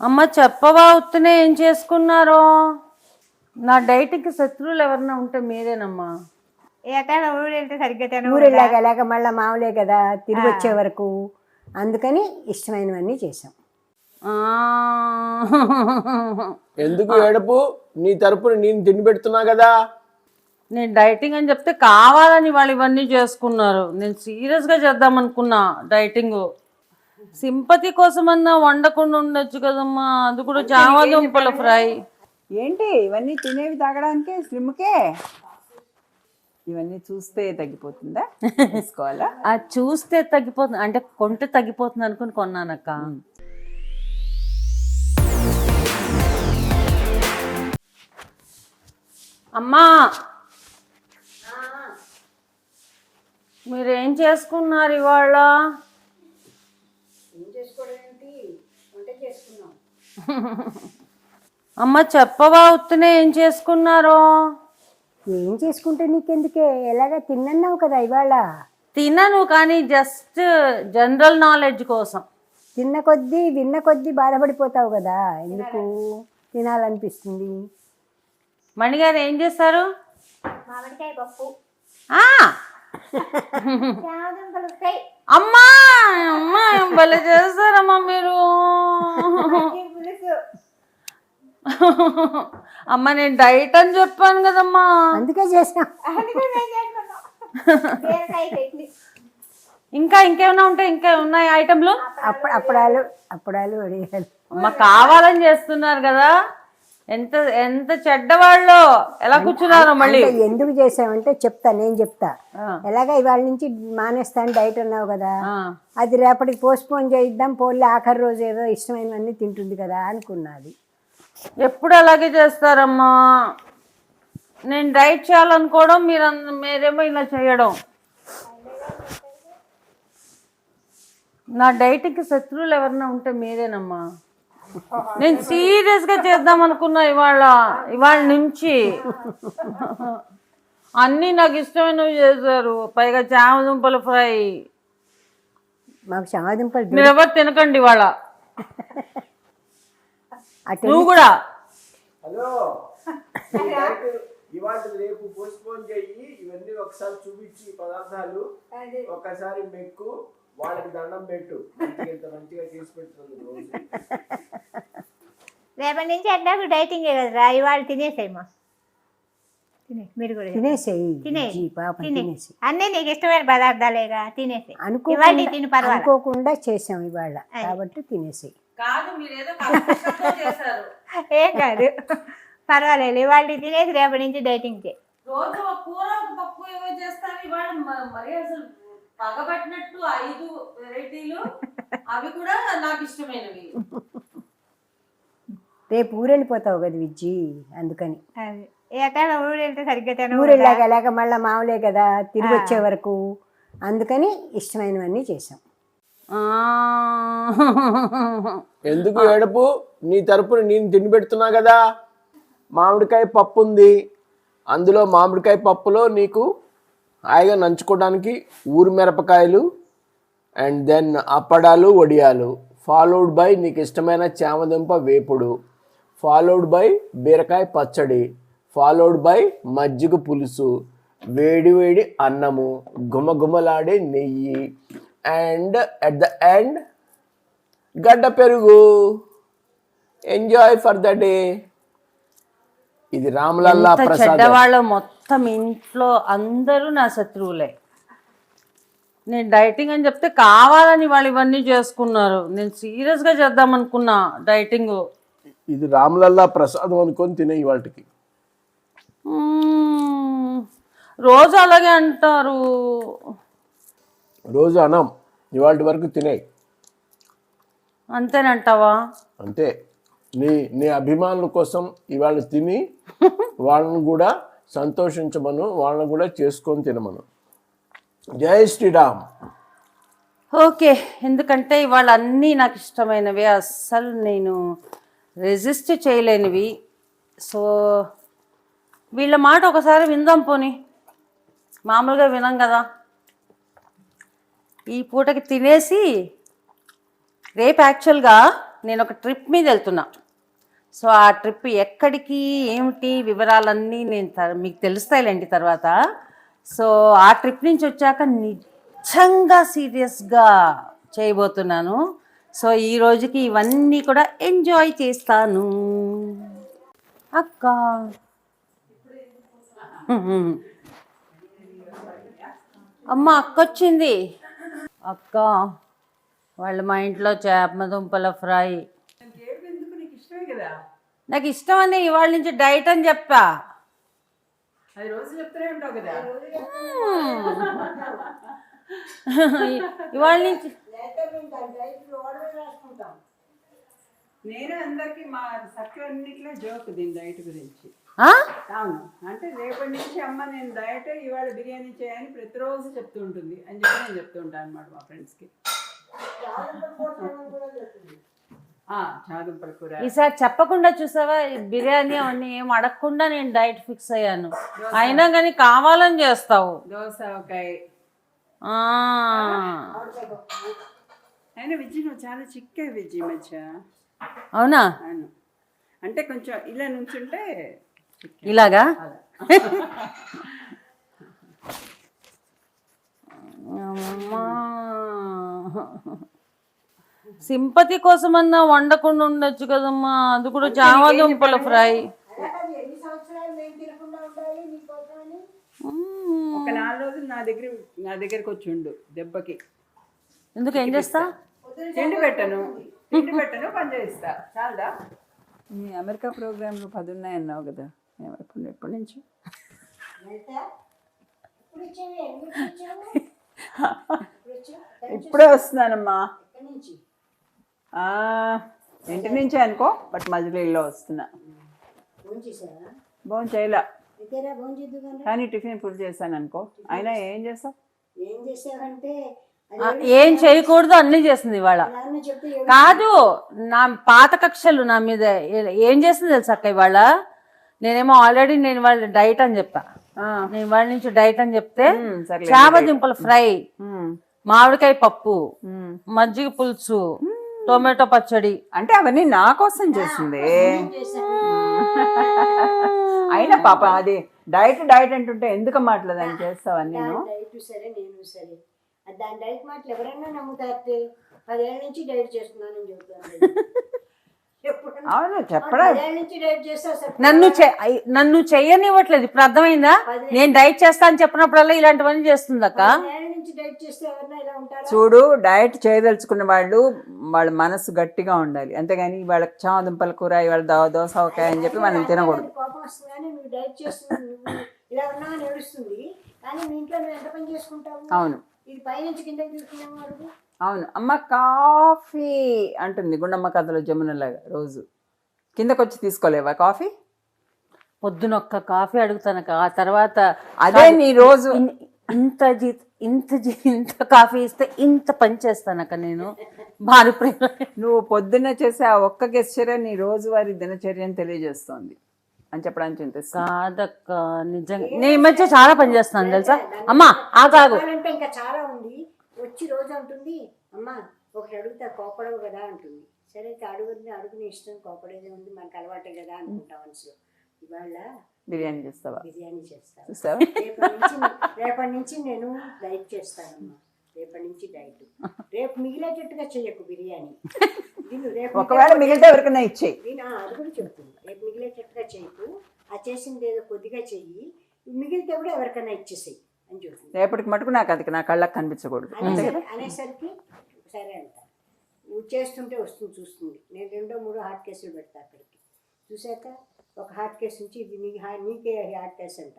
అమ్మ చెప్పవా ఉత్తనే ఏం చేసుకున్నారో? నా డైట్కి శత్రువులు ఎవరన్నా ఉంటే మీరేనమ్మా. ఎక్కడ ఊరు వెళ్తే సరిగ్గా వెళ్ళాక మళ్ళీ మామూలే కదా తిరిగి వచ్చే వరకు. అందుకని ఇష్టమైనవన్నీ చేసాం ఆ. ఎందుకు ఏడుపు? నీ తరపున నేను తిండి పెడుతున్నా కదా. నేను డైటింగ్ అని చెప్తే కావాలని వాళ్ళు ఇవన్నీ చేసుకున్నారు. నేను సీరియస్గా చేద్దాం అనుకున్నా డైటింగ్. సింపతి కోసమన్నా వండకుండా ఉండొచ్చు కదమ్మా. అది కూడా చామా దుంపల ఫ్రై. ఏంటి? ఇవన్నీ తినేవి తాగడానికే స్లిమ్కే? ఇవన్నీ చూస్తే తగ్గిపోతుందా? తీసుకోవాలా? ఆ చూస్తే తగ్గిపోతుంది. అంటే కొంటే తగ్గిపోతుంది అనుకుని కొన్నానక్క. అమ్మా! మీరేం చేసుకున్నారు ఇవాళ? అమ్మ చెప్పవా ఉత్తనే ఏం చేసుకున్నారో? ఏం చేసుకుంటే నీకెందుకే? ఎలాగా తిన్నన్నావు కదా ఇవాళ? తినను కానీ జస్ట్ జనరల్ నాలెడ్జ్ కోసం. తిన్న కొద్దీ విన్న కొద్దీ బాధపడిపోతావు కదా. ఎందుకు? తినాలనిపిస్తుంది. మణిగారు ఏం చేస్తారు? మామిడికాయ పప్పు. ఆ! చామదుంపలు ఫ్రై అమ్మా! అమ్మా భలే చేస్తారమ్మా మీరు? అమ్మ నేను డైట్ అని చెప్పాను కదమ్మా. అందుకే చేసాం అందుకే మేము చేసుకున్నాం బీరకాయ చట్నీ. ఇంకా ఇంకేమైనా ఉంటాయి ఇంకా ఉన్నాయి ఐటమ్లు అప్పుడు అప్పడాలు అప్పడాలు వడియాలు. అమ్మ కావాలని చేస్తున్నారు కదా. ఎంత ఎంత చెడ్డవాళ్ళు? ఎలా కూర్చున్నారో మళ్ళీ? ఎందుకు చేసామంటే చెప్తా నేను చెప్తా. ఎలాగా ఇవాళ నుంచి మానేస్తాను డైట్ అన్నావు కదా. అది రేపటికి పోస్ట్ పోన్ చేయిద్దాం పోన్లే ఆఖరి రోజు ఏదో ఇష్టమైనవన్నీ తింటుంది కదా అనుకున్నది. ఎప్పుడు అలాగే చేస్తారమ్మా? నేను డైట్ చేయాలనుకోవడం మీరు మీరేమో ఇలా చేయడం. నా డైట్కి శత్రువులు ఎవరన్నా ఉంటే మీరేనమ్మా. నేను సీరియస్గా చేద్దాం అనుకున్నా ఇవాళ ఇవాళ నుంచి. అన్నీ నాకు ఇష్టమైనవి చేశారు. పైగా చామదుంపల ఫ్రై. మాకు చామదుంపలు మీరు ఎవరు తినకండి ఇవాళ. నువ్వు కూడా. హలో. ఇవాళ రేపు పోస్ట్పోన్ చెయ్యి ఇవన్నీ ఒకసారి చూపించి పదార్థాలు. ఒకసారి మెక్కు. వాళ్ళకి దండం పెట్టు. ఇంత మంచిగా చేసి పెడుతుంది రోజు. రేపటి నుంచి ఎట్లాగో డైటింగే కదరా? ఇవాళ తినేసేయమ్మా తినే మీరు కూడా తినేసేయి. తినేయ్. బుజ్జి, పాపం తినే. తినేసి అన్నీ నీకు ఇష్టమైన పదార్థాలేగా? తినేసే ఇవాళ అనుకోకుండా తిని పర్వాలేదు అనుకోకుండా చేసాం ఇవాళ. కాబట్టి తినేసేయి. కాదు మీరేదో చేశారు. ఏం కాదు. పర్వాలేదు. ఇవాళ తినేసి రేపటి నుంచి డైటింగ్ చేయి. రోజు ఒక కూర ఒక పప్పు ఏవో చేస్తాను ఇవాళ. మ- మరి అసలు పగబట్టినట్టు ఐదు వెరైటీలు అవి కూడా నాకు ఇష్టమైనవి. రేపు ఊరెళ్ళిపోతావు కదా విజ్జి అందుకని. అది. ఎక్కడ సరిగ్గా తినవు ఊరు వెళ్ళాక వెళ్ళాక మళ్ళీ మామూలే కదా తిరిగి వచ్చే వరకు. అందుకని ఇష్టమైనవన్నీ చేసాం ఆ, ఎందుకు ఏడుపు? నీ తరపున నేను తిండి పెడుతున్నా కదా. మామిడికాయ పప్పు ఉంది. అందులో మామిడికాయ పప్పులో నీకు హాయిగా నంచుకోవడానికి ఊరు మిరపకాయలు అండ్ దెన్ అప్పడాలు వడియాలు. ఫాలోడ్ బై నీకు ఇష్టమైన చామదుంప వేపుడు. ఫాలోడ్ బై బీరకాయ పచ్చడి. ఫాలోడ్ బై మజ్జిగ పులుసు. వేడి వేడి అన్నము. గుమగుమలాడే నెయ్యి. అండ్ అట్ ద ఎండ్ గడ్డ పెరుగు. Enjoy for the day. ఇది రామలల్లా ప్రసాద్. మొత్తం ఇంట్లో అందరూ నా శత్రువులే. నేను డైటింగ్ అని చెప్తే కావాలని వాళ్ళు ఇవన్నీ చేసుకున్నారు. నేను సీరియస్గా చేద్దాం అనుకున్నా డైటింగ్. ఇది రామలల్లా ప్రసాదం అనుకొని తినే ఇవాటికి రోజు అలాగే అంటారు. రోజు అనం ఇవాటి వరకు తినే. అంతేనంటావా? అంతే. నీ నీ అభిమానుల కోసం ఇవాళ తిని వాళ్ళని కూడా సంతోషించమను వాళ్ళని కూడా చేసుకొని తినమను. జై శ్రీరామ్. ఓకే ఎందుకంటే ఇవాళ అన్నీ నాకు ఇష్టమైనవి అస్సలు నేను రెసిస్ట్ చేయలేనివి. సో వీళ్ళ మాట ఒకసారి విందాం పోని. మామూలుగా వినం కదా. ఈ పూటకి తినేసి రేపు యాక్చువల్గా నేను ఒక ట్రిప్ మీద వెళ్తున్నా. సో ఆ ట్రిప్ ఎక్కడికి ఏమిటి వివరాలన్నీ నేను త- మీకు తెలుస్తాయిలేండి తర్వాత. సో ఆ ట్రిప్ నుంచి వచ్చాక నిజంగా సీరియస్గా చేయబోతున్నాను. సో ఈ రోజుకి ఇవన్నీ కూడా ఎంజాయ్ చేస్తాను. అక్క. అమ్మ అక్క వచ్చింది. అక్క వాళ్ళు మా ఇంట్లో చేప దుంపల ఫ్రై. నీకు ఇష్టం అని ఇవాళ నుంచి డైట్ అని చెప్పా. అది రోజు చెప్తూనే ఉంటావు కదా. ఇవాళ నుంచి నేను అందరికి మా సక్కన్నిట్లో జోక్ దీని డైట్ గురించి? అవును. అంటే రేపటి నుంచి అమ్మ నేను డైట్ ఇవాళ బిర్యానీ చేయని ప్రతిరోజు చెప్తూ ఉంటుంది. అని చెప్పి నేను చెప్తూ ఉంటాను అనమాట మా ఫ్రెండ్స్కి కూర ఈసారి చెప్పకుండా చూసావా? ఈ బిర్యానీ అవన్నీ ఏం అడగకుండా నేను డైట్ ఫిక్స్ అయ్యాను. అయినా కానీ కావాలని చేస్తావు. ఆ. అయినా విజ్జి నువ్వు చాలా చిక్క విజ్జి ఈ మధ్య. అవునా? అవును. అంటే కొంచెం ఇలా నుంచుంటే ఇలాగా? అమ్మా. సింపతి కోసమన్నా వండకుండా ఉండొచ్చు కదమ్మా. అది కూడా చామ దుంపల ఫ్రై. మ్మ్. ఒక నాలుగు రోజులు నా దగ్గర నా దగ్గరకు వచ్చి ఉండు దెబ్బకి. ఎందుకు ఏం చేస్తా? తిండి పెట్టను. తిండి పెట్టను పని చాలదా? మీ అమెరికా ప్రోగ్రాంలు పది ఉన్నాయన్నావు కదా ఎప్పుడు ఎప్పటి నుంచి? ఇప్పుడే వస్తున్నానమ్మా. ఇంటి నుంచే అనుకో బట్ ఇల్లు వస్తున్నా. భోజనం చేయలే. కానీ టిఫిన్ ఫుల్ చేశాను అనుకో. అయినా ఏం చేస్తావు? ఏం చేయకూడదు అన్నీ చేసింది ఇవాళ. కాదు. నా పాత కక్షలు నా మీద ఏ- చేసింది తెలుసా అక్క ఇవాళ? నేనేమో ఆల్రెడీ నేను వాళ్ళ డైట్ అని చెప్పా నేను వాళ్ళ నుంచి డైట్ అని చెప్తే చేప దుంపల ఫ్రై మామిడికాయ పప్పు. మజ్జిగ పులుసు టొమాటో పచ్చడి. అంటే అవన్నీ నా కోసం చేసింది. అయినా పాప అది డైట్ డైట్ అంటుంటే ఎందుకు మాట్లాడదని చేస్తావని నేను డైట్ సరే నేను సరే. అది దాని డైట్ మాటలు ఎవరైనా నమ్ముతారు పదేళ్ళ నుంచి డైట్ చేస్తున్నానని చెబుతాను ఎప్పుడన్నా అవును చెప్పడా. నన్ను నన్ను చెయ్యనివ్వట్లేదు ఇప్పుడు అర్థమైందా? నేను డైట్ చేస్తా అని చెప్పినప్పుడల్లా ఇలాంటివన్నీ చేస్తుంది అక్క నుంచి డైట్ చేస్తే ఎవరైనా ఇలా ఉంటారా? చూడు డైట్ చేయదలుచుకున్న వాళ్ళు వాళ్ళ మనసు గట్టిగా ఉండాలి. అంతేగాని వాళ్ళకి చామదుంపల కూర ఇవాళ దో దోస ఒకాయ అని చెప్పి మనం తినకూడదు. అది కోపం వస్తుంది కానీ నువ్వు డైట్ చేస్తున్నావు నువ్వు ఇలా ఉన్నావు అని ఏడుస్తుంది. కానీ మీ ఇంట్లో నువ్వు ఎంత పని చేసుకుంటావు? అవును. ఇది పైనుంచి కిందకి తీసుకున్నావు అడుగు అవును. అమ్మ కాఫీ అంటుంది గుండమ్మ కథలో జమునలాగా రోజు. కిందకు వచ్చి తీసుకోలేవా కాఫీ? పొద్దున ఒక్క కాఫీ అడుగుతానక్క. ఆ తర్వాత అదే నీ రోజు. ఇన్- ఇంత జీ ఇంత ఇంత కాఫీ ఇస్తే ఇంత పని చేస్తానక్క నేను. భారీ ప్రేమ. నువ్వు పొద్దున్న చేసే ఆ ఒక్క గెస్చరే నీ రోజువారీ దినచర్యను తెలియజేస్తోంది. అని చెప్పడానికి చింతిస్తాను కాదక్క నిజంగా. నేను ఈ మధ్య చాలా పని చేస్తాను తెలుసా? అమ్మా ఆగాగు చెప్పాలంటే ఇంకా చాలా ఉంది. వచ్చి రోజు అంటుంది అమ్మా ఒకటి అడుగుతా కోపడవు కదా అంటుంది. సరే అయితే అడుగుతుంది అడుగుని ఇష్టం కోపడేదే ఉంది మనకు అలవాటే కదా అనుకుంటాం మనసులో. బిర్యానీ చేస్తావా? బిర్యానీ చేస్తాను. చూస్తావా రేపటి నుంచి రేపటి నుంచి నేను డైట్ చేస్తానమ్మా రేపటి నుంచి డైట్. రేపు మిగిలేటట్టుగా చెయ్యకు బిర్యానీ. రేపు ఒకవేళ మిగిలితే ఎవరికైనా ఇచ్చేయి. నేను అది కూడా చెప్తుంది రేపు మిగిలేటట్టుగా చేయకు. ఆ చేసింది ఏదో కొద్దిగా చెయ్యి. మిగిలితే కూడా ఎవరికైనా ఇచ్చేసేయి అని చెప్తుంది రేపటికి మటుకు నాకు అది నా కళ్ళకి కనిపించకూడదు. అనేసరి- అనేసరికి సరే అంట. నువ్వు చేస్తుంటే వస్తుంది చూస్తుంది. నేను రెండో మూడో హార్ట్ కేసులు పెడతా అక్కడికి. చూశాక ఒక హార్ట్ కేసు నుంచి ఇది నీ హా- నీకే హార్ట్ కేసు అంట.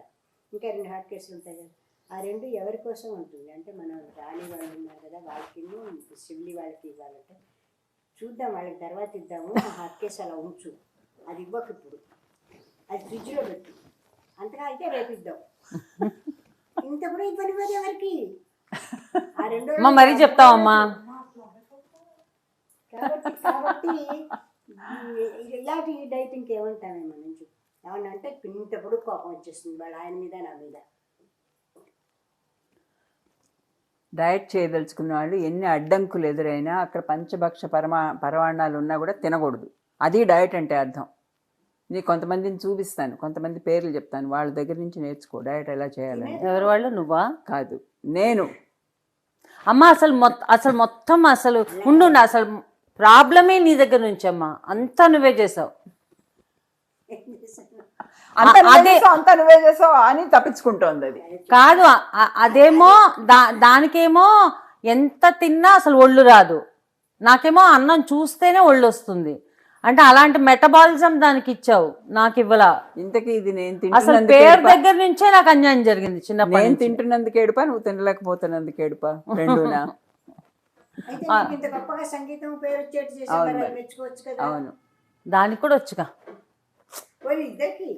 ఇంకా రెండు హార్ట్ కేసులు ఉంటాయి కదా. ఆ రెండు ఎవరి కోసం ఉంటుంది? అంటే మనం రాని వాళ్ళు ఉన్నారు కదా వాళ్ళకి శివులి వాళ్ళకి ఇవ్వాలంటే చూద్దాం వాళ్ళకి తర్వాత ఇద్దాము. ఆ హార్ట్ కేసు అలా ఉంచు. అది ఇవ్వకు ఇప్పుడు. అది ఫ్రిడ్జ్లో పెట్టు. అంతగా అయితే రేపు ఇద్దాం. ఇంత కూడా ఇవ్వనివ్వదు ఎవరికి? ఆ రెండో అమ్మ మరీ చెప్తావమ్మా. కాబట్టి ఇలాంటి డైటింగ్ ఏమంటామేమో నుంచి ఏమన్నా అంటే కోపం వచ్చేస్తుంది వాళ్ళ ఆయన మీద నా మీద. డయట్ చేయదలుచుకున్న వాళ్ళు ఎన్ని అడ్డంకులు ఎదురైనా అక్కడ పంచభక్ష పరమా పరమాణాలు ఉన్నా కూడా తినకూడదు. అది డయట్ అంటే అర్థం. నీకు కొంతమందిని చూపిస్తాను కొంతమంది పేర్లు చెప్తాను. వాళ్ళ దగ్గర నుంచి నేర్చుకో డయట్ ఎలా చేయాలని. ఎవరి వాళ్ళు? నువ్వా? కాదు నేను. అమ్మ అసలు మొత్తం అసలు మొత్తం అసలు ఉండు, అసలు ప్రాబ్లమే నీ దగ్గర నుంచి అమ్మా అంతా నువ్వే చేసావు అంత నువ్వే చేసావు, అని తప్పించుకుంటోంది అది. కాదు అదేమో దా దానికేమో ఎంత తిన్నా అసలు ఒళ్ళు రాదు. నాకేమో అన్నం చూస్తేనే ఒళ్ళు వస్తుంది. అంటే అలాంటి మెటబాలిజం దానికి ఇచ్చావు నాకు ఇవ్వలా. ఇంతకీ ఇది నేను అసలు పేరు? దగ్గర నుంచే నాకు అన్యాయం జరిగింది చిన్నప్పటి నేను. తింటున్నందుకు ఏడుపా? నువ్వు తినలేకపోతున్నందుకు ఏడుపా? రెండునా? ఇంత గొప్పగా సంగీతం పేరు వచ్చేట్టు. మెచ్చుకోవచ్చు కదా. అవును. దానికి కూడా వచ్చుగా. ఇద్దరికి.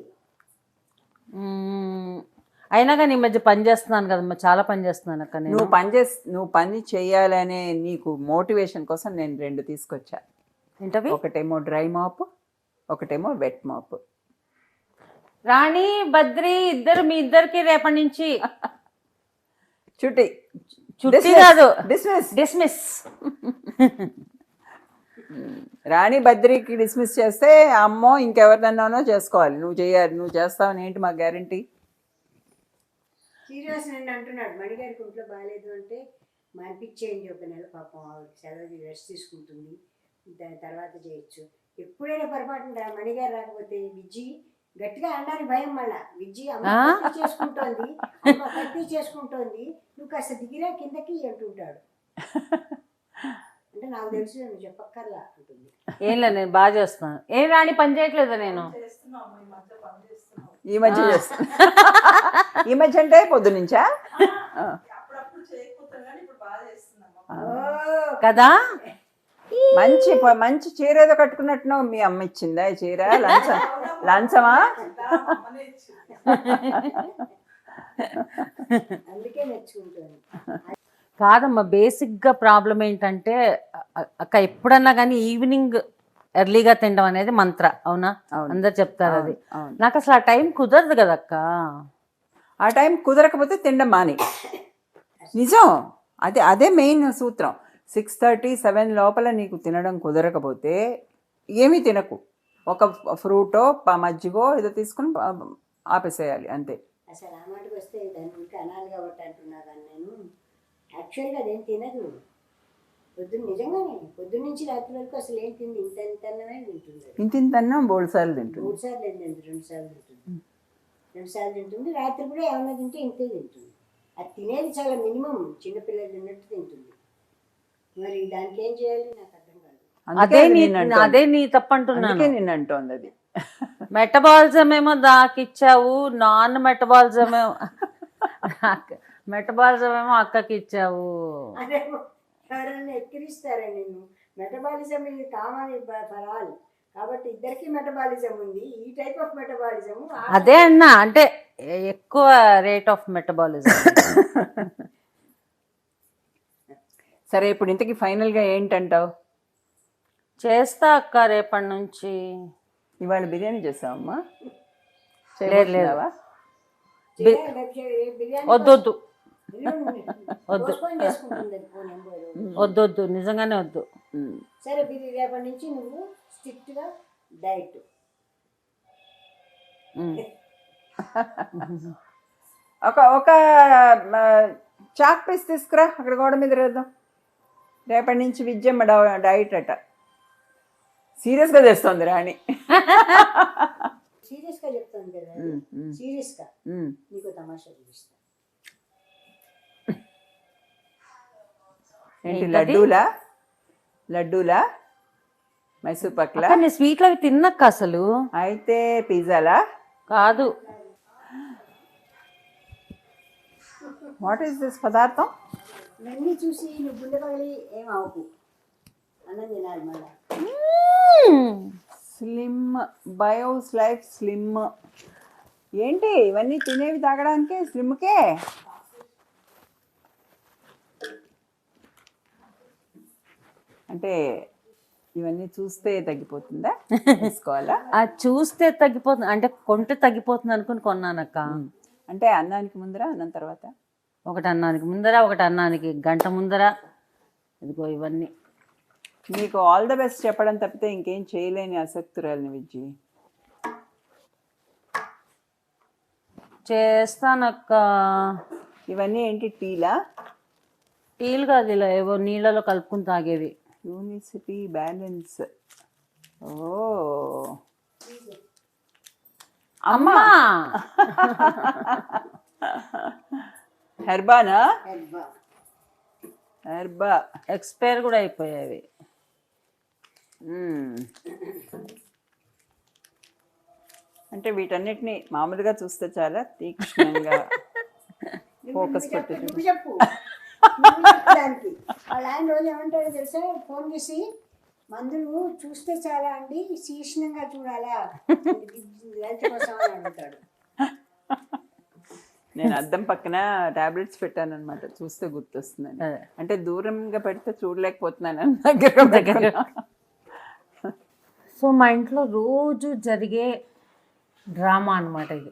అయినా కానీ ఈ మధ్య పని చేస్తున్నాను కదమ్మా చాలా పని చేస్తున్నాను అక్క నేను. నువ్వు పని చేసి నువ్వు పని చేయాలనే నీకు మోటివేషన్ కోసం నేను రెండు తీసుకొచ్చా. ఏంటవి? ఒకటేమో డ్రై మాప్ ఒకటేమో వెట్ మాప్. రాణి బద్రి ఇద్దరు మీ ఇద్దరికి రేపటి నుంచి. చుట్టి చుట్టి కాదు డిస్మిస్ డిస్మిస్ రాణి బద్రికి డిస్మిస్ చేస్తే అమ్మో ఇంకెవరినన్నానో చేసుకోవాలి. నువ్వు చేయాలి. నువ్వు చేస్తావని ఏంటి మా గ్యారంటీ సీరియస్ నేను అంటున్నాడు మణిగారికి ఒంట్లో బాగాలేదు అంటే మానిపించేయండి ఒక నెల పాపం. ఆవిడకి సెలవు రెస్ట్ తీసుకుంటుంది. దాని తర్వాత చేయొచ్చు. ఎప్పుడైనా పొరపాటున రా- మణిగారు రాకపోతే విజ్జి గట్టిగా అనడానికి భయం మళ్ళా. విజ్జి అమ్మ చేసుకుంటోంది. అమ్మ కత్తి చేసుకుంటోంది. నువ్వు కాస్త దిగిరా కిందకి అంటుంటాడు. అంటే నాకు తెలుసు నువ్వు చెప్పక్కర్లా అంటుంది. ఏం లేదు నేను బాగా చేస్తున్నాను. ఏం రాణి పని చేయట్లేదా నేను? ఈ మధ్య చేస్తా ఈ మధ్య అంటే పొద్దు నుంచా ఆ. ఓ కదా? మంచి మంచి చీర ఏదో కట్టుకున్నట్టున్నావు. మీ అమ్మ ఇచ్చిందా ఈ చీర? లంచం లంచమా? కాదమ్మా బేసిక్గా ప్రాబ్లం ఏంటంటే అక్క ఎప్పుడన్నా కానీ ఈవినింగ్ ఎర్లీగా తినడం అనేది మంత్ర అవునా? అవును. అందరు చెప్తారు అది. నాకు అసలు ఆ టైం కుదరదు కదా అక్క. ఆ టైం కుదరకపోతే తినడం మాని నిజం. అదే అదే మెయిన్ సూత్రం. సిక్స్ థర్టీ సెవెన్ లోపల నీకు తినడం కుదరకపోతే ఏమీ తినకు. ఒక ఫ్రూటో మజ్జిగో ఏదో తీసుకుని ఆపేసేయాలి అంతే. అసలు ఆ మాటకు వస్తే దాని గురించి అనాలి కాబట్టి అంటున్నా కానీ నేను? యాక్చువల్గా అదేం తినదు. పొద్దున్న నిజంగానే పొద్దున్న నుంచి రాత్రి వరకు అసలు ఏం తింది ఇంత ఇంత అన్నమే తింటుంది అది. ఇంత ఇంతన్నా బోల్డ్ సార్లు తింటుంది. మూడు సార్లు ఏం తింటుంది? రెండు సార్లు తింటుంది. రెండు సార్లు తింటుంది. రాత్రి కూడా ఏమన్నా తింటే ఇంతే తింటుంది. అది తినేది చాలా మినిమం. చిన్నపిల్లలు తిన్నట్టు తింటుంది. మరి దానికి ఏం చేయాలి? నాకు అర్థం కాదు. అందుకే అదే అది నీ. అదే నీ తప్పంటున్నాను. అందుకే నిన్ను అంటోంది అది. మెటబాలిజం ఏమో దాకిచ్చావు నాన్ మెటబాలిజం ఏమో మెటబాలిజం ఏమో అక్కకి ఇచ్చావు అదే ఎవరైనా ఎక్కిరిస్తారా నేను మెటబాలిజం ఇది కామన్ కాబట్టి ఇద్దరికి మెటబాలిజం ఉంది. ఈ టైప్ ఆఫ్ మెటబాలిజం అదే అన్నా అంటే ఎక్కువ రేట్ ఆఫ్ మెటబాలిజం. సరే ఇప్పుడు ఇంతకి ఫైనల్గా ఏంటంటావు? చేస్తా అక్క రేపటి నుంచి. ఇవాళ బిర్యానీ చేసావమ్మా లేదు, లేదు. బిర్యానీ వద్దు వద్దు. వద్దు. పోస్ట్పోన్ చేసుకుంటుంది అది ఫోన్ నెంబరు వద్దు వద్దు. నిజంగానే వద్దు. సరే బిర్యానీ రేపటి నుంచి నువ్వు స్ట్రిక్ట్గా డైట్. ఒక ఒక చాక్ పీస్ తీసుకురా. అక్కడ గోడ మీద రేద్దాం. రేపటి నుంచి విద్యమ్మ డా- డైట్ అట. సీరియస్గా తెస్తుంది రాణి. సీరియస్గా చెప్తాను కదా సీరియస్గా. నీకు తమాషా చూపిస్తా. ఏంటి? లడ్డూలా? లడ్డూలా? మైసూర్ పక్ల? అక్క నేను స్వీట్లు అవి తిన్నక్క అసలు. అయితే పిజ్జాలా? కాదు. వాట్ ఈస్ దిస్ పదార్థం? ఇవన్నీ చూసి నువ్వు గుండె పగిలి ఏం అవ్వకు అన్నం తినాలి మళ్ళీ. స్లిమ్. Bios Life Slim. ఏంటి ఇవన్నీ తినేవి తాగడానికే? స్లిమ్కే? అంటే ఇవన్నీ చూస్తే తగ్గిపోతుందా? తీసుకోవాలా అది చూస్తే తగ్గిపోతుంది. అంటే కొంటే తగ్గిపోతుంది అనుకుని కొన్నానక్క. అంటే అన్నానికి ముందర అన్నం తర్వాత? ఒకటి అన్నానికి ముందర ఒకటి అన్నానికి గంట ముందర. ఇదిగో ఇవన్నీ. నీకు ఆల్ ద బెస్ట్ చెప్పడం తప్పితే ఇంకేం చేయలేని ఆసక్తురాలిని విజ్జి. చేస్తానక్క. ఇవన్నీ ఏంటి టీలా? టీలు కాదు ఇలా ఏవో నీళ్ళలో కలుపుకుని తాగేవి. యూనిసిటీ బ్యాలెన్స్ ఓ. అమ్మా! హెర్బానా హెర్బా. హెర్బా. ఎక్స్పైర్ కూడా అయిపోయేవి మ్మ్. అంటే వీటన్నిటిని మామూలుగా చూస్తే చాలా తీక్ష్ణంగా ఫోకస్ పెట్టి చెప్పు. వాళ్ళ ఆయన రోజు ఏమంటారో తెలుసా? ఫోన్ చేసి మందులు చూస్తే చాలా అండి తీక్షణంగా చూడాలా? కోసం అని అడుగుతాడు. నేను అద్దం పక్కన టాబ్లెట్స్ పెట్టాను అనమాట చూస్తే గుర్తొస్తుందని. అంటే దూరంగా పెడితే చూడలేకపోతున్నాను దగ్గర దగ్గర. సో మా ఇంట్లో రోజు జరిగే డ్రామా అనమాట ఇది.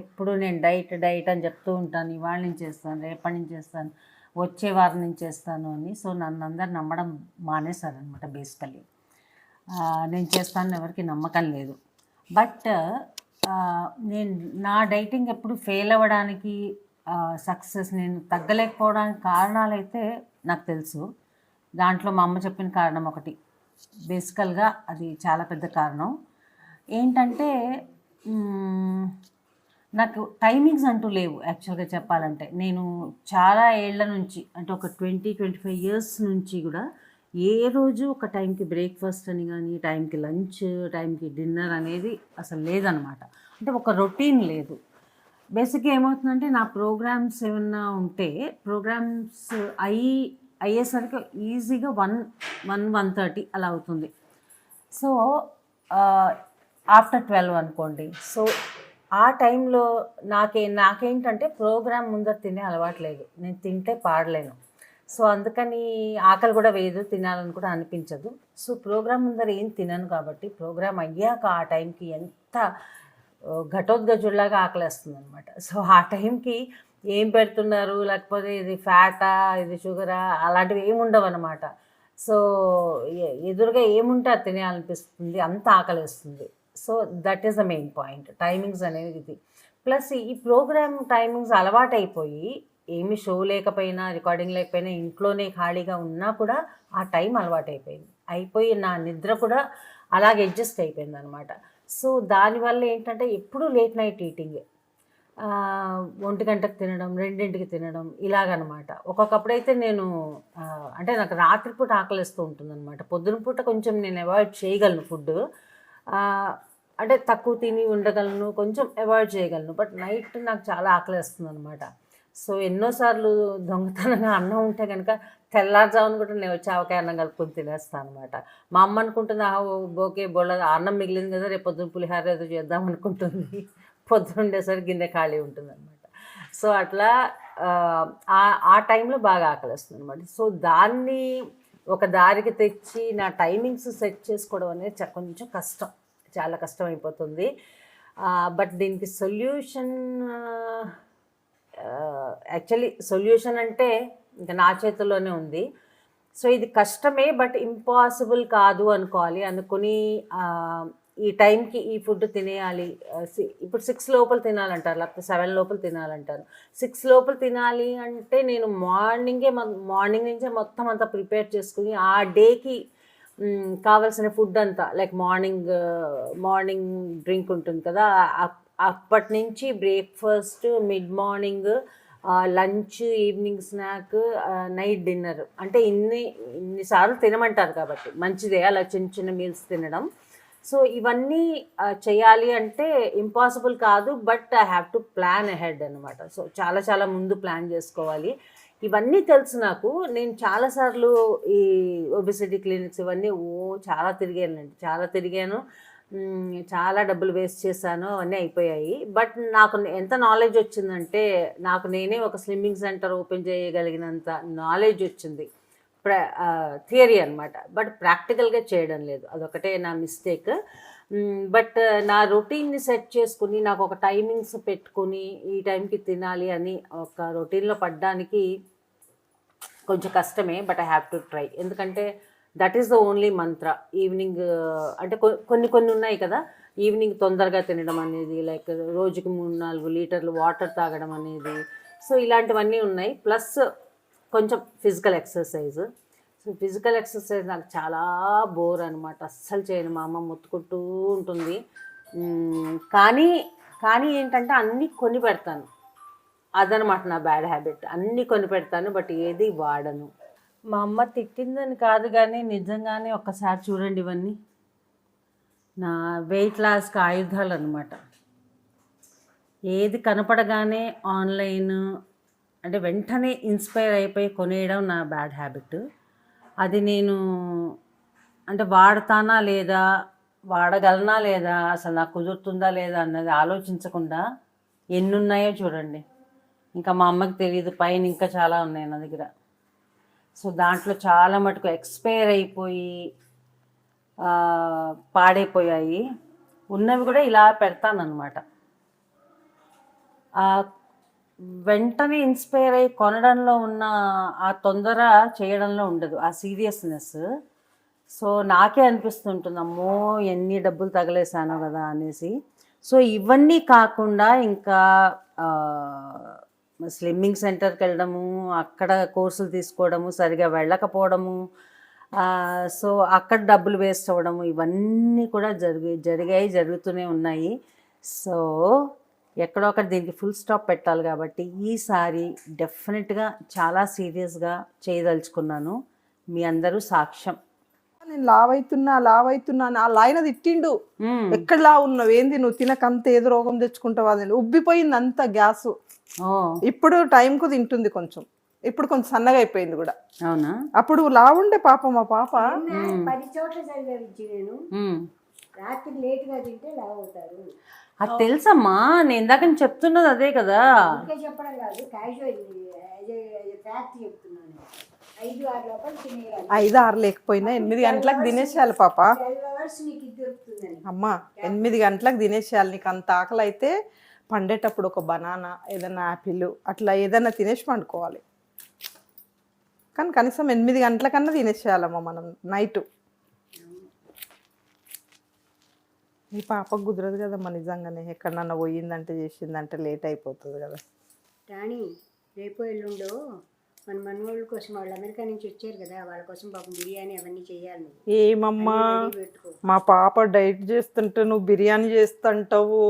ఎప్పుడు నేను డైట్ డైట్ అని చెప్తూ ఉంటాను. ఇవాళ నుంచి చేస్తాను రేపటి నుంచి చేస్తాను వచ్చే వారం నుంచి చేస్తాను అని. సో నన్ను అందరు నమ్మడం మానేశారనమాట బేసికలీ నేను చేస్తాను ఎవరికి నమ్మకం లేదు. బట్ నేను నా డైటింగ్ ఎప్పుడు ఫెయిల్ అవ్వడానికి సక్సెస్ నేను తగ్గలేకపోవడానికి కారణాలైతే నాకు తెలుసు. దాంట్లో మా అమ్మ చెప్పిన కారణం ఒకటి. బేసికల్గా అది చాలా పెద్ద కారణం. ఏంటంటే నాకు టైమింగ్స్ అంటూ లేవు యాక్చువల్గా చెప్పాలంటే. నేను చాలా ఏళ్ళ నుంచి అంటే ఒక ట్వంటీ ట్వంటీ ఫైవ్ ఇయర్స్ నుంచి కూడా ఏ రోజు ఒక టైంకి బ్రేక్ఫాస్ట్ అని కానీ టైంకి లంచ్ టైంకి డిన్నర్ అనేది అసలు లేదనమాట. అంటే ఒక రొటీన్ లేదు. బేసిక్గా ఏమవుతుందంటే నా ప్రోగ్రామ్స్ ఏమన్నా ఉంటే ప్రోగ్రామ్స్ అయ్యి అయ్యేసరికి ఈజీగా వన్ వన్ వన్ థర్టీ అలా అవుతుంది. సో ఆఫ్టర్ ట్వెల్వ్ అనుకోండి. సో ఆ టైంలో నాకే నాకేంటంటే ప్రోగ్రామ్ ముందర తినే అలవాటు లేదు. నేను తింటే పాడలేను. సో అందుకని ఆకలి కూడా వేయదు తినాలని కూడా అనిపించదు. సో ప్రోగ్రామ్ ముందర ఏం తినను కాబట్టి ప్రోగ్రామ్ అయ్యాక ఆ టైంకి ఎంత ఘటోద్గజుల్లాగా ఆకలి వస్తుంది అనమాట సో ఆ టైంకి ఏం పెడుతున్నారు? లేకపోతే ఇది ఫ్యాటా ఇది షుగరా అలాంటివి ఏమి ఉండవు అనమాట సో ఎదురుగా ఏముంటే అది తినేయాలనిపిస్తుంది అంత ఆకలి వస్తుంది so that is the main point timings అనేది ఇది. ప్లస్ ఈ ప్రోగ్రామ్ టైమింగ్స్ అలవాటైపోయి ఏమి షో లేకపోయినా రికార్డింగ్ లేకపోయినా ఇంట్లోనే ఖాళీగా ఉన్నా కూడా ఆ టైం అలవాటైపోయింది. అయిపోయి నా నిద్ర కూడా అలాగే అడ్జస్ట్ అయిపోయింది అనమాట సో దానివల్ల ఏంటంటే ఎప్పుడూ లేట్ నైట్ ఈటింగ్. ఒంటి గంటకు తినడం రెండింటికి తినడం ఇలాగనమాట. ఒక్కొక్కప్పుడైతే నేను అంటే నాకు రాత్రిపూట ఆకలిస్తూ ఉంటుందన్నమాట పొద్దున పూట కొంచెం నేను అవాయిడ్ చేయగలను ఫుడ్ అంటే తక్కువ తిని ఉండగలను కొంచెం అవాయిడ్ చేయగలను. బట్ నైట్ నాకు చాలా ఆకలిస్తుంది అనమాట సో ఎన్నోసార్లు దొంగతనంగా అన్నం ఉంటే కనుక తెల్లారుజామున కూడా నేను వచ్చి ఆవకాయ అన్నం కలుపుకొని తినేస్తాను అనమాట మా అమ్మ అనుకుంటుంది "ఆ, బోకే ఓకే బొల్ల అన్నం మిగిలింది కదా రేపు పొద్దున పులిహార ఏదో చేద్దాం అనుకుంటుంది. పొద్దున ఉండేసరికి గిన్నె ఖాళీ ఉంటుంది అనమాట సో అట్లా ఆ, ఆ- టైంలో బాగా ఆకలిస్తుంది అనమాట సో దాన్ని ఒక దారికి తెచ్చి నా టైమింగ్స్ సెట్ చేసుకోవడం అనేది చ- కొంచెం కష్టం. చాలా కష్టం అయిపోతుంది బట్ దీనికి సొల్యూషన్ యాక్చువల్లీ సొల్యూషన్ అంటే ఇంకా నా చేతుల్లోనే ఉంది. సో ఇది కష్టమే బట్ ఇంపాసిబుల్ కాదు అనుకోవాలి. అనుకుని ఈ టైంకి ఈ ఫుడ్ తినేయాలి. సి- ఇప్పుడు సిక్స్ లోపల తినాలంటారు లేకపోతే సెవెన్ లోపల తినాలంటారు. సిక్స్ లోపల తినాలి అంటే నేను మార్నింగే మార్నింగ్ నుంచే మొత్తం అంతా ప్రిపేర్ చేసుకుని ఆ డేకి కావలసిన కావాల్సిన ఫుడ్ అంతా లైక్ మార్నింగ్ మార్నింగ్ డ్రింక్ ఉంటుంది కదా అప్పటి నుంచి breakfast mid morning lunch evening snack night dinner. అంటే ఇన్ని ఇన్నిసార్లు తినమంటారు కాబట్టి. మంచిదే అలా చిన్న చిన్న మీల్స్ తినడం. సో ఇవన్నీ చేయాలి అంటే ఇంపాసిబుల్ కాదు but I have to plan ahead అనమాట సో చాలా చాలా ముందు ప్లాన్ చేసుకోవాలి. ఇవన్నీ తెలుసు నాకు. నేను చాలాసార్లు ఈ ఒబిసిటీ క్లినిక్స్ ఇవన్నీ ఓ చాలా తిరిగానండి చాలా తిరిగాను. చాలా డబ్బులు వేస్ట్ చేశాను అవన్నీ అయిపోయాయి. బట్ నాకు ఎంత నాలెడ్జ్ వచ్చిందంటే నాకు నేనే ఒక స్విమ్మింగ్ సెంటర్ ఓపెన్ చేయగలిగినంత నాలెడ్జ్ వచ్చింది. ప్ర థియరీ అనమాట బట్ ప్రాక్టికల్గా చేయడం లేదు. అదొకటే నా మిస్టేక్. బట్ నా రొటీన్ని సెట్ చేసుకుని నాకు ఒక టైమింగ్స్ పెట్టుకొని ఈ టైంకి తినాలి అని ఒక రొటీన్లో పడ్డానికి కొంచెం కష్టమే but I have to try. ఎందుకంటే that is the only Mantra evening అంటే కొన్ని కొన్ని ఉన్నాయి కదా. ఈవినింగ్ తొందరగా తినడం అనేది లైక్ రోజుకి మూడు నాలుగు లీటర్లు వాటర్ తాగడం అనేది. సో ఇలాంటివన్నీ ఉన్నాయి. ప్లస్ కొంచెం physical exercise so physical exercise నాకు చాలా బోర్ అనమాట అస్సలు చేయను. మా అమ్మ ముత్తుకుంటూ ఉంటుంది. కానీ కానీ ఏంటంటే అన్నీ కొని పెడతాను. అదనమాట నా బ్యాడ్ హ్యాబిట్ అన్నీ కొని పెడతాను బట్ ఏది వాడను. మా అమ్మ తిట్టిందని కాదు కానీ నిజంగానే ఒక్కసారి చూడండి ఇవన్నీ. నా వెయిట్ లాస్కి ఆయుధాలు అనమాట ఏది కనపడగానే ఆన్లైన్ అంటే వెంటనే ఇన్స్పైర్ అయిపోయి కొనేయడం నా బ్యాడ్ హ్యాబిట్. అది నేను అంటే వాడతానా లేదా వాడగలనా లేదా అసలు నాకు కుదురుతుందా లేదా అన్నది ఆలోచించకుండా ఎన్ని ఉన్నాయో చూడండి. ఇంకా మా అమ్మకి తెలియదు పైన ఇంకా చాలా ఉన్నాయి నా దగ్గర. సో దాంట్లో చాలా మటుకు ఎక్స్పైర్ అయిపోయి పాడైపోయాయి. ఉన్నవి కూడా ఇలా పెడతానమాట వెంటనే ఇన్స్పైర్ అయ్యి కొనడంలో ఉన్న ఆ తొందర చేయడంలో ఉండదు ఆ సీరియస్నెస్ సో నాకే అనిపిస్తుంటుంది అమ్మో ఎన్ని డబ్బులు తగలేసానో కదా అనేసి. సో ఇవన్నీ కాకుండా ఇంకా స్లిమ్మింగ్ సెంటర్కి వెళ్ళడము అక్కడ కోర్సులు తీసుకోవడము సరిగా వెళ్ళకపోవడము సో అక్కడ డబ్బులు వేస్ట్ అవ్వడము ఇవన్నీ కూడా జరిగి జరిగాయి జరుగుతూనే ఉన్నాయి. సో ఎక్కడో ఒకటి దీనికి ఫుల్ స్టాప్ పెట్టాలి కాబట్టి ఈసారి డెఫినెట్గా చాలా సీరియస్గా చేయదలుచుకున్నాను. మీ అందరూ సాక్ష్యం. నేను లావ్ అవుతున్నా లావ్ అవుతున్నా ఆ లాయన తిట్టిండు. ఎక్కడ లావు ఉన్నావు? ఏంది? నువ్వు తినకంత ఏదో రోగం తెచ్చుకుంటావు అది ఉబ్బిపోయింది అంత గ్యాస్. ఇప్పుడు టైంకు తింటుంది కొంచెం. ఇప్పుడు కొంచెం సన్నగా అయిపోయింది కూడా. అవునా? అప్పుడు లావుండే పాప మా పాప. పది చోట్ల చదివించి నేను. మ్మ్. రాత్రి లేట్గా తింటే లావ్ అవుతారు అది తెలుసమ్మా. నేను ఇందాక నేను చెప్తున్నది అదే కదా. ఇంకా చెప్పడం కాదు. క్యాజువల్ ఫ్యాక్ట్ చెప్తున్నాను. ఐదు ఆరు లేకపోయినా ఎనిమిది గంటలకు తినేసేయాలి పాప. అమ్మా ఎనిమిది గంటలకు తినేసేయాలి. నీకు అంత ఆకలి అయితే పండేటప్పుడు ఒక బనానా ఏదైనా యాపిల్ అట్లా ఏదైనా తినేసి పండుకోవాలి. కానీ కనీసం ఎనిమిది గంటలకన్నా తినేసేయాలమ్మా మనం నైట్. ఈ పాపకు కుదరదు కదమ్మా నిజంగానే. ఎక్కడన్నా పోయిందంటే చేసిందంటే లేట్ అయిపోతుంది కదా. రాణి రేపు ఎల్లుండో మన మనవాళ్ళ కోసం వాళ్ళు అమెరికా నుంచి వచ్చారు కదా వాళ్ళ కోసం పాపం బిర్యానీ అవన్నీ చేయాలి నువ్వు. ఏమమ్మా? పెట్టుకో. మా పాప డైట్ చేస్తుంటే నువ్వు బిర్యానీ చేస్తుంటావు.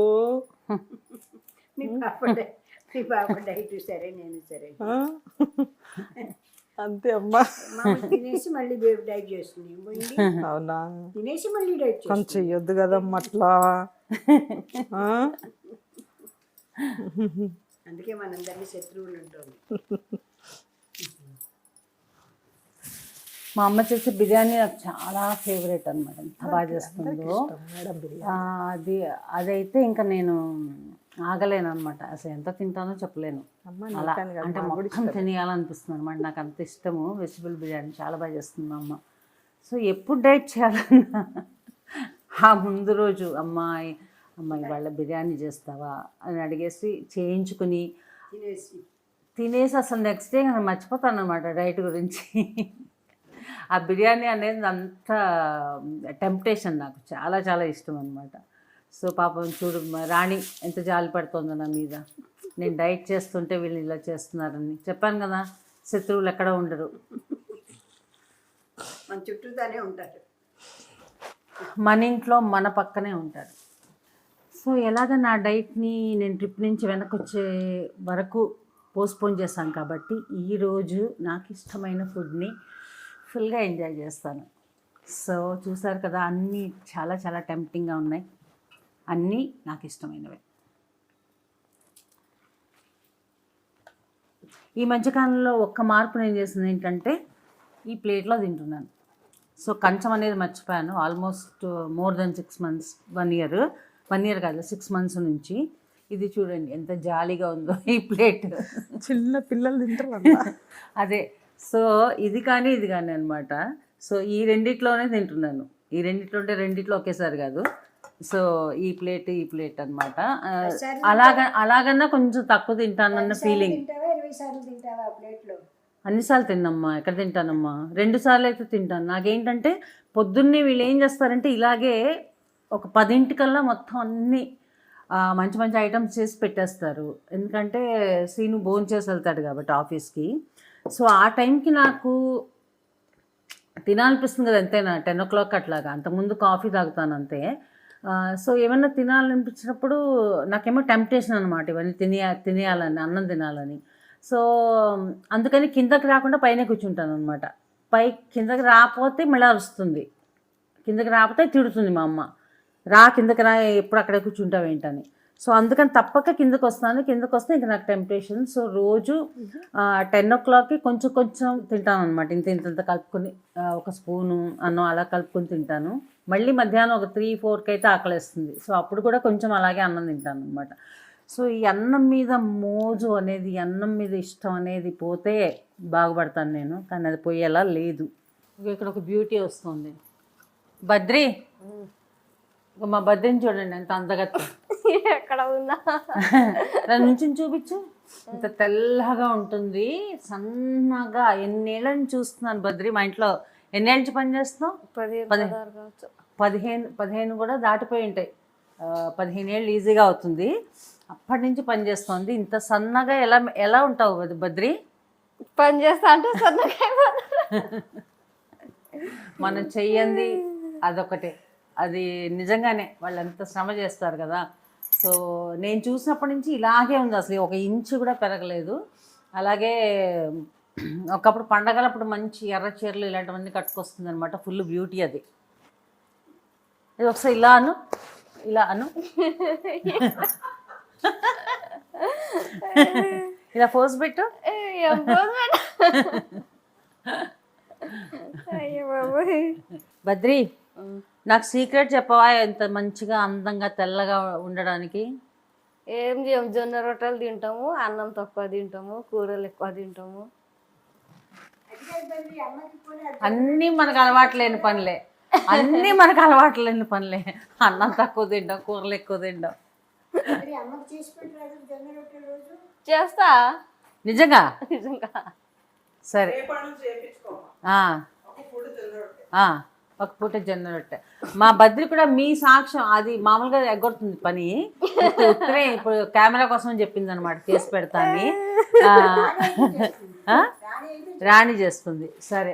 మీ పాప డై- మీ పాప డైట్ సరే నేను సరే. ఆ? అంతే అమ్మా. మామూలు తినేసి మళ్ళీ బేబీ డైట్ చేస్తుంది. ఏం పోయింది? అవునా? తినేసి మళ్ళీ డైట్ కొంచెం చేస్తుంది చెయ్యొద్దు కదమ్మా అట్లా. ఆ? అందుకే మనందరినీ శత్రువులు ఉంటుంది మా అమ్మ చేసే బిర్యానీ నాకు చాలా ఫేవరెట్ అనమాట ఎంత బాగా చేస్తుందో. ఆ, అది అదైతే ఇంకా నేను ఆగలేను అనమాట అసలు ఎంత తింటానో చెప్పలేను. అమ్మ, అలా అంటే మొత్తం తినేయాలనిపిస్తుంది అనమాట నాకు అంత ఇష్టము. వెజిటబుల్ బిర్యానీ చాలా బాగా చేస్తుంది మా అమ్మ. సో ఎప్పుడు డైట్ చేయాలన్నా ఆ ముందు రోజు అమ్మాయి అమ్మాయి వాళ్ళ బిర్యానీ చేస్తావా? అని అడిగేసి చేయించుకుని తినేసి. తినేసి అసలు నెక్స్ట్ డే నేను మర్చిపోతాను అనమాట డైట్ గురించి. ఆ బిర్యానీ అనేది అంత టెంప్టేషన్ నాకు. చాలా చాలా ఇష్టం అనమాట సో పాపం చూడు రాణి ఎంత జాలి పడుతుందో నా మీద. నేను డైట్ చేస్తుంటే వీళ్ళు ఇలా చేస్తున్నారని. చెప్పాను కదా శత్రువులు ఎక్కడ ఉండరు. మన చుట్టూతానే ఉంటారు. మన ఇంట్లో మన పక్కనే ఉంటారు. సో ఎలాగ నా డైట్ని నేను ట్రిప్ నుంచి వెనక్కి వచ్చే వరకు పోస్ట్పోన్ చేశాను కాబట్టి ఈరోజు నాకు ఇష్టమైన ఫుడ్ని ఫుల్గా ఎంజాయ్ చేస్తాను. సో చూసారు కదా అన్నీ చాలా చాలా టెంప్టింగ్గా ఉన్నాయి. అన్నీ నాకు ఇష్టమైనవే. ఈ మధ్యకాలంలో ఒక్క మార్పు నేను చేసింది ఏంటంటే ఈ ప్లేట్లో తింటున్నాను. సో కంచం అనేది మర్చిపోయాను. Almost more than six months one year one year కాదు సిక్స్ మంత్స్ నుంచి. ఇది చూడండి ఎంత జాలీగా ఉందో ఈ ప్లేట్. చిన్న పిల్లలు తింటారు అదే సో ఇది కానీ ఇది కానీ అనమాట సో ఈ రెండిట్లోనే తింటున్నాను. ఈ రెండిట్లో ఉంటే రెండిట్లో ఒకేసారి కాదు. సో ఈ ప్లేట్ ఈ ప్లేట్ అనమాట అలాగ అలాగన్నా కొంచెం తక్కువ తింటానన్న ఫీలింగ్ అన్నిసార్లు తిన్నమ్మా. ఎక్కడ తింటానమ్మా? రెండు సార్లు అయితే తింటాను. నాకేంటంటే పొద్దున్నే వీళ్ళు ఏం చేస్తారంటే ఇలాగే ఒక పదింటికల్లా మొత్తం అన్ని మంచి మంచి ఐటమ్స్ చేసి పెట్టేస్తారు. ఎందుకంటే సీను భోజనం చేసి వెళ్తాడు కాబట్టి ఆఫీస్కి. సో ఆ టైంకి నాకు తినాలనిపిస్తుంది కదా ఎంతైనా టెన్ ఓ క్లాక్ అట్లాగా. అంతకుముందు కాఫీ తాగుతాను అంతే. సో ఏమన్నా తినాలనిపించినప్పుడు నాకేమో టెంప్టేషన్ అనమాట ఇవన్నీ తినే తినేయాలని అన్నం తినాలని. సో అందుకని కిందకి రాకుండా పైన కూర్చుంటాను అనమాట పై కిందకి రాకపోతే మళ్ళీ అరుస్తుంది. కిందకి రాకపోతే తిడుతుంది మా అమ్మ. రా కిందకి రా ఎప్పుడు అక్కడే కూర్చుంటావు ఏంటని సో అందుకని తప్పక కిందకి వస్తాను కిందకు వస్తే ఇంకా నాకు టెంప్టేషన్. సో రోజు టెన్ ఓ క్లాక్కి కొంచెం కొంచెం తింటాను అనమాట ఇంత ఇంత కలుపుకొని ఒక స్పూను అన్నం అలా కలుపుకొని తింటాను. మళ్ళీ మధ్యాహ్నం ఒక త్రీ ఫోర్కి అయితే ఆకలిస్తుంది. సో అప్పుడు కూడా కొంచెం అలాగే అన్నం తింటాను అనమాట సో ఈ అన్నం మీద మోజు అనేది అన్నం మీద ఇష్టం అనేది పోతే బాగుపడతాను నేను. కానీ అది పోయేలా లేదు. ఇక్కడ ఒక బ్యూటీ వస్తుంది. బద్రి! మా బద్రిని చూడండి ఎంత అందగత్త ఎక్కడ ఉందా దాని నుంచి చూపించు. ఇంత తెల్లగా ఉంటుంది. సన్నగా ఎన్నేళ్ళ నుంచి చూస్తున్నాను బద్రి. మా ఇంట్లో ఎన్నేళ్ళ నుంచి పని చేస్తున్నావు? పదిహేను పదిహేను పదిహేను కూడా దాటిపోయి ఉంటాయి. పదిహేను ఏళ్ళు ఈజీగా అవుతుంది. అప్పటి నుంచి పని చేస్తుంది. ఇంత సన్నగా ఎలా ఎలా ఉంటావు బద్- బద్రి? పని చేస్తా అంటే సన్నగా మనం చెయ్యంది అదొకటే. అది నిజంగానే వాళ్ళు ఎంత శ్రమ చేస్తారు కదా. సో నేను చూసినప్పటి నుంచి ఇలాగే ఉంది అసలు. ఒక ఇంచు కూడా పెరగలేదు. అలాగే ఒకప్పుడు పండగలప్పుడు మంచి ఎర్ర చీరలు ఇలాంటివన్నీ కట్టుకొస్తుంది అనమాట ఫుల్ బ్యూటీ అది. ఇది ఒకసారి ఇలా అను. ఇలా అను. ఇలా ఫోర్స్ పెట్టు. బద్రి నాకు సీక్రెట్ చెప్పవా ఎంత మంచిగా అందంగా తెల్లగా ఉండడానికి? ఏం చేయం జొన్న రొట్టెలు తింటాము అన్నం తక్కువ తింటాము కూరలు ఎక్కువ తింటాము. అన్నీ మనకు అలవాట్లేని పనులే. అన్నీ మనకు అలవాట్లేని పనులే. అన్నం తక్కువ తింటాం కూరలు ఎక్కువ తింటాం. చేస్తా. నిజంగా? నిజంగా. సరే. ఆ. ఆ, ఒక పూట జొన్న రొట్టె మా బద్రి కూడా మీ సాక్ష్యం అది మామూలుగా ఎగ్గొడుతుంది పని. ఇప్పుడు ఉత్తరే ఇప్పుడు కెమెరా కోసం చెప్పింది అనమాట చేసి పెడతాను రాణి చేస్తుంది. సరే.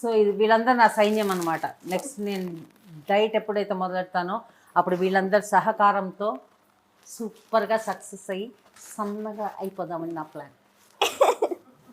సో ఇది వీళ్ళందరూ నా సైన్యం అనమాట నెక్స్ట్ నేను డైట్ ఎప్పుడైతే మొదలెడతానో అప్పుడు వీళ్ళందరి సహకారంతో సూపర్గా సక్సెస్ అయ్యి సన్నగా అయిపోదామని నా ప్లాన్.